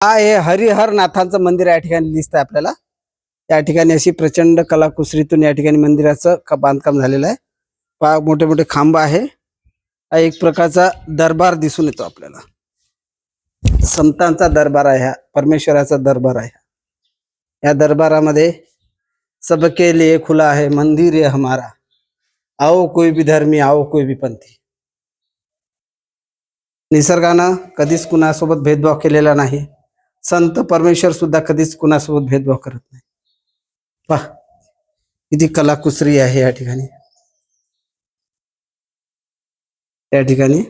हा हे? हरिहर नाथांचं मंदिर या ठिकाणी दिसतंय आपल्याला. या ठिकाणी अशी प्रचंड कलाकुसरीतून या ठिकाणी मंदिराचं बांधकाम झालेलं आहे. पहा मोठे मोठे खांब आहे. हा एक प्रकारचा दरबार दिसून येतो आपल्याला. संतांचा दरबार आहे हा. परमेश्वराचा दरबार आहे या दरबारामध्ये सबके लिए खुला आहे. मंदिर आहे हमारा. आओ कोई भी धर्मी आओ कोई भी पंथी. निसर्गानं कधीच कुणासोबत भेदभाव केलेला नाही. संत परमेश्वर सुद्धा कधीच कुणासोबत भेदभाव करत नाही. पहा, किती कलाकुसरी आहे या ठिकाणी. या ठिकाणी.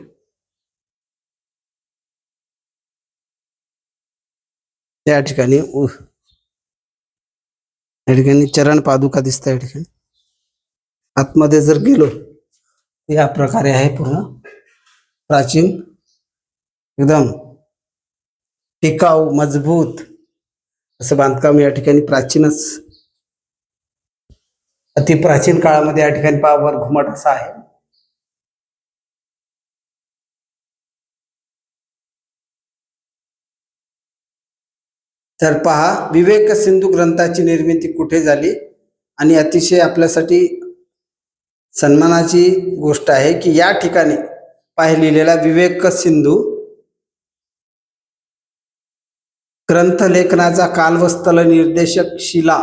या ठिकाणी या ठिकाणी चरण पादुका दिसत या ठिकाणी. आतमध्ये जर गेलो, या प्रकारे आहे पूर्ण. प्राचीन, एकदम टिकाऊ मजबूत असं बांधकाम या ठिकाणी प्राचीनच अति प्राचीन काळामध्ये या ठिकाणी पावर घुमट असा आहे. तर पहा विवेक सिंधू ग्रंथाची निर्मिती कुठे झाली? आणि अतिशय आपल्यासाठी सन्मानाची गोष्ट आहे की या ठिकाणी पाहिलेला लिहिलेला विवेक सिंधू ग्रंथलेखनाचा काल व स्थल निर्देशक शिला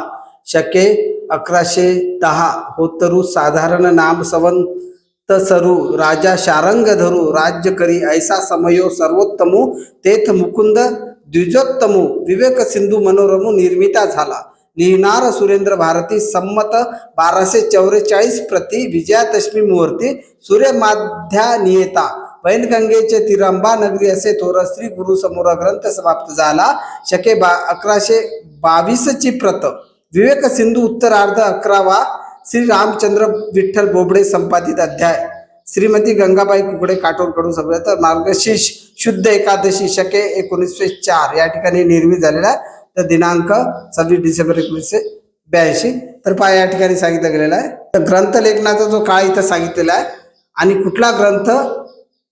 शके अकराशे दहा होतरू साधारण नाम संवंत सरू राजा शारंग धरू राज्य करी ऐसा समयो सर्वोत्तमू तेथ मुकुंद द्विजोत्तमू विवेक सिंधू मनोरमू निर्मिता झाला. लिहिणार सुरेंद्र भारती संमत बाराशे चौवेचाळीस प्रति विजयादशमी मुहूर्ती सूर्यमाध्या नियता वैनगंगेचे तिरंबा नगरी असे थोर श्री गुरु समोर ग्रंथ समाप्त झाला. शके बा अकराशे बावीसची प्रत. विवेक सिंधू उत्तरार्ध अकरावा. श्री रामचंद्र विठ्ठल बोबडे संपादित अध्याय. श्रीमती गंगाबाई कुकडे काटोरकडून सगळं. तर मार्गशीर्ष शुद्ध एकादशी शके एकोणीसशे चार या ठिकाणी निर्मित झालेला आहे. तर दिनांक सव्वीस डिसेंबर एकोणीसशे ब्याऐंशी. तर पहा या ठिकाणी सांगितलं गेलेलं आहे. तर ग्रंथ लेखनाचा जो काळ इथं सांगितलेला आहे. आणि कुठला ग्रंथ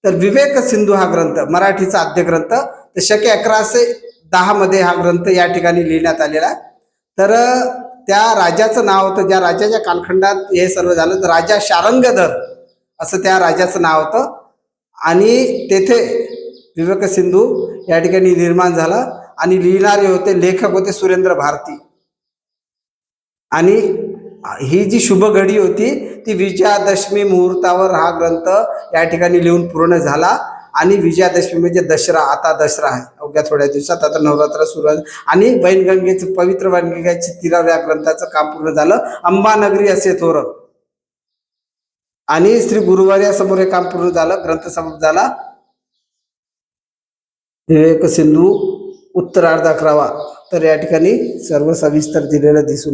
तर विवेक सिंधू हा ग्रंथ मराठीचा आद्य ग्रंथ. तर शके अकराशे दहा मध्ये हा ग्रंथ या ठिकाणी लिहिण्यात आलेला आहे. तर त्या राजाचं नाव होतं ज्या राजाच्या कालखंडात हे सर्व झालं तर राजा शारंगधर असं त्या राजाचं नाव होतं. आणि तेथे विवेक सिंधू या ठिकाणी निर्माण झाला. आणि लिहिणारे होते लेखक होते सुरेंद्र भारती. आणि ही जी शुभ घडी होती ती विजयादशमी मुहूर्तावर हा ग्रंथ या ठिकाणी लिहून पूर्ण झाला. आणि विजयादशमी म्हणजे दसरा आता दसरा आहे. अवघ्या थोड्या दिवसात आता नवरात्र सुरू आहे आणि वैनगंगेचं पवित्र वैनगंगेच्या तीरावर या ग्रंथाचं काम पूर्ण झालं. अंबानगरी असे थोर. आणि श्री गुरुवार समोर हे काम पूर्ण झालं. ग्रंथ समाप्त झाला. विवेक सिंधू उत्तरार्ध अकरावा. तर या ठिकाणी सर्व सविस्तर दिलेलं दिसून